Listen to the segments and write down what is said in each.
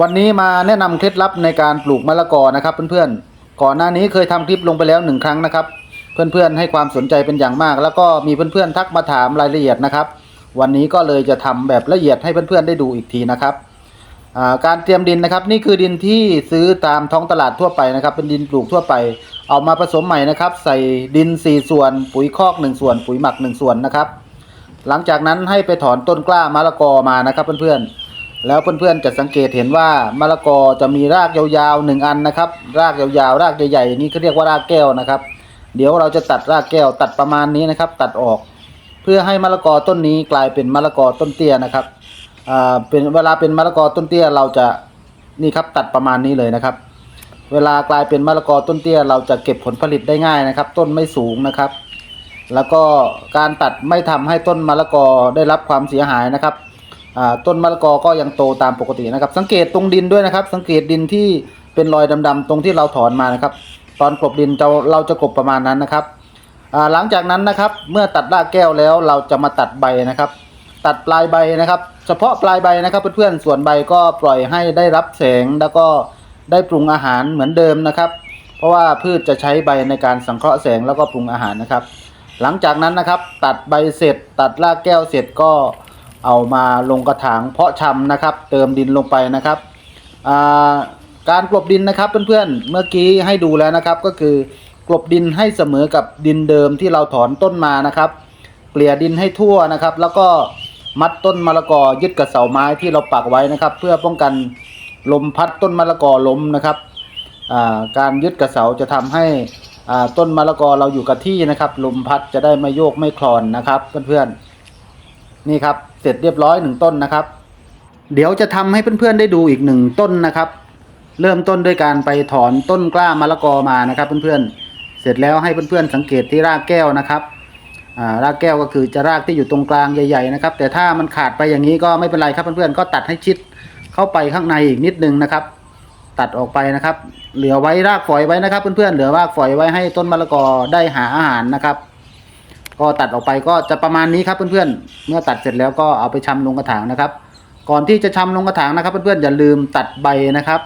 วันนี้มาแนะนำเคล็ดลับในการปลูกมะละกอนะครับ เพื่อนๆ ก่อนหน้านี้เคยทำคลิปลงไปแล้วหนึ่งครั้งนะครับ เพื่อนๆให้ความสนใจเป็นอย่างมาก แล้วก็มีเพื่อนๆทักมาถามรายละเอียดนะครับ วันนี้ก็เลยจะทำแบบละเอียดให้เพื่อนๆได้ดูอีกทีนะครับการเตรียมดินนะครับ นี่คือดินที่ซื้อตามท้องตลาดทั่วไปนะครับ เป็นดินปลูกทั่วไป เอามาผสมใหม่นะครับ ใส่ดิน 4 ส่วน ปุ๋ยคอก 1 ส่วน ปุ๋ยหมัก 1 ส่วนนะครับ หลังจากนั้นให้ไปถอนต้นกล้ามะละกอมานะครับเพื่อนๆ แล้วเพื่อนๆจะสังเกตเห็นว่ามะละกอจะมีรากยาวๆหนึ่งอันนะครับ รากยาวๆรากใหญ่ๆนี่เขาเรียกว่ารากแก้วนะครับ เดี๋ยวเราจะตัดรากแก้วตัดประมาณนี้นะครับ ตัดออก เพื่อให้มะละกอต้นนี้กลายเป็นมะละกอต้นเตี้ยนะครับอ่าเป็นเวลาเป็นมะละกอต้นเตี้ยเราจะนี่ครับตัดประมาณนี้เลยนะครับ เวลากลายเป็นมะละกอต้นเตี้ย เราจะเก็บผลผลิตได้ง่ายนะครับ ต้นไม่สูงนะครับ แล้วก็การตัดไม่ทำให้ต้นมะละกอได้รับความเสียหายนะครับ ต้นมะละกอก็ยังโตตามปกตินะครับ สังเกตตรงดินด้วยนะครับ สังเกตดินที่เป็นรอยดำๆตรงที่เราถอนมานะครับ ตอนกลบดินเราเราจะกลบประมาณนั้นนะครับหลังจากนั้นนะครับเมื่อตัดรากแก้วแล้วเราจะมาตัดใบนะครับ ตัดปลายใบนะครับ เฉพาะปลายใบนะครับเพื่อนๆส่วนใบก็ปล่อยให้ได้รับแสงแล้วก็ได้ปรุงอาหารเหมือนเดิมนะครับ เพราะว่าพืชจะใช้ใบในการสังเคราะห์แสงแล้วก็ปรุงอาหารนะครับ หลังจากนั้นนะครับ ตัดใบเสร็จ ตัดรากแก้วเสร็จก็ เอามาลงกระถางเพาะชำนะครับ เติมดินลงไปนะครับการกลบดินนะครับเพื่อนๆเมื่อกี้ให้ดูแล้วนะครับ ก็คือกลบดินให้เสมอกับดินเดิมที่เราถอนต้นมานะครับเกลี่ยดินให้ทั่วนะครับ แล้วก็มัดต้นมะละกอยึดกับเสาไม้ที่เราปักไว้นะครับ เพื่อป้องกันลมพัดต้นมะละกอล้มนะครับการยึดกับเสาจะทำให้ต้นมะละกอเราอยู่กับที่นะครับ ลมพัดจะได้ไม่โยกไม่คลอนนะครับเพื่อนๆ นี่ครับ เสร็จเรียบร้อยหนึ่งต้นนะครับ เดี๋ยวจะทำให้เพื่อนๆได้ดูอีกหนึ่งต้นนะครับ เริ่มต้นด้วยการไปถอนต้นกล้ามะละกอมานะครับ เพื่อนๆ เสร็จแล้วให้เพื่อนๆสังเกตที่รากแก้วนะครับอ่ารากแก้วก็คือจะรากที่อยู่ตรงกลางใหญ่ ๆ นะครับ แต่ถ้ามันขาดไปอย่างนี้ก็ไม่เป็นไรครับเพื่อนๆก็ตัดให้ชิดเข้าไปข้างในอีกนิดนึงนะครับ ตัดออกไปนะครับ เหลือไว้รากฝอยไว้นะครับ เพื่อนๆเหลือรากฝอยไว้ให้ต้นมะละกอได้หาอาหารนะครับ ก็ตัดออกไปก็จะประมาณนี้ครับเพื่อนๆ เมื่อตัดเสร็จแล้วก็เอาไปชำลงกระถางนะครับ ก่อนที่จะชำลงกระถางนะครับ เพื่อนๆอย่าลืมตัดใบนะครับ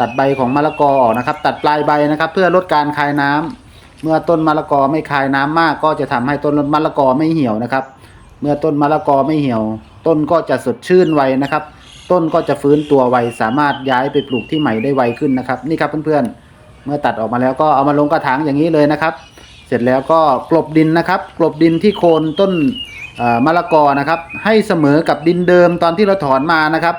ตัดใบของมะละกอออกนะครับ ตัดปลายใบนะครับ เพื่อลดการคายน้ำเมื่อต้นมะละกอไม่คายน้ำมาก ก็จะทำให้ต้นมะละกอไม่เหี่ยวนะครับ เมื่อต้นมะละกอไม่เหี่ยว ต้นก็จะสดชื่นไวนะครับ ต้นก็จะฟื้นตัวไวสามารถย้ายไปปลูกที่ใหม่ได้ไวขึ้นนะครับ นี่ครับเพื่อนๆ เมื่อตัดออกมาแล้วก็เอามาลงกระถางอย่างนี้เลยนะครับ ร็จแล้วก็กลบดินนะครับ กลบดินที่โคนต้นมะละกอนะครับ ให้เสมอกับดินเดิมตอนที่เราถอนมานะครับ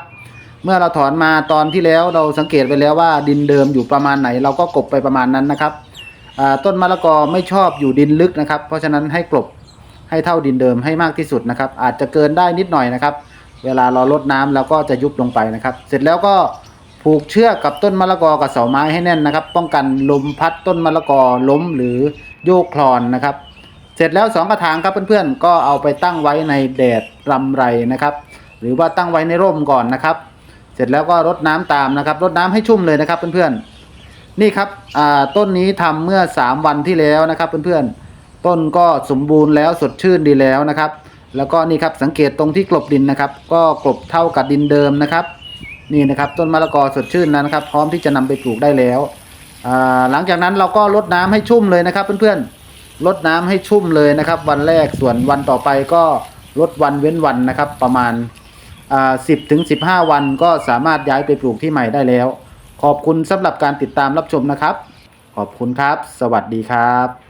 เมื่อเราถอนมาตอนที่แล้วเราสังเกตไปแล้วว่าดินเดิมอยู่ประมาณไหน เราก็กลบไปประมาณนั้นนะครับต้นมะละกอไม่ชอบอยู่ดินลึกนะครับ เพราะฉะนั้นให้กลบให้เท่าดินเดิมให้มากที่สุดนะครับ อาจจะเกินได้นิดหน่อยนะครับ เวลาเราลดน้ำเราก็จะยุบลงไปนะครับ เสร็จแล้วก็ ผูกเชือกกับต้นมะละกอกับเสาไม้ให้แน่นนะครับ ป้องกันลมพัดต้นมะละกอล้มหรือโยกคลอนนะครับ เสร็จแล้วสองกระถางครับเพื่อนๆก็เอาไปตั้งไว้ในแดดรำไรนะครับ หรือว่าตั้งไว้ในร่มก่อนนะครับ เสร็จแล้วก็รดน้ำตามนะครับรดน้ำให้ชุ่มเลยนะครับเพื่อนๆนี่ครับต้นนี้ทำเมื่อ 3 วันที่แล้วนะครับเพื่อนๆต้นก็สมบูรณ์แล้วสดชื่นดีแล้วนะครับ แล้วก็นี่ครับสังเกตตรงที่กลบดินนะครับ ก็กลบเท่ากับดินเดิมนะครับ นี่นะครับต้นมะละกอสดชื่นแล้วนะครับ พร้อมที่จะนำไปปลูกได้แล้วหลังจากนั้นเราก็รดน้ำให้ชุ่มเลยนะครับ เพื่อนๆรดน้ำให้ชุ่มเลยนะครับ วันแรกส่วนวันต่อไปก็ลดวันเว้นวันนะครับ ประมาณอ่า10ถึง15วันก็สามารถย้ายไปปลูกที่ใหม่ได้แล้ว ขอบคุณสำหรับการติดตามรับชมนะครับ ขอบคุณครับ สวัสดีครับ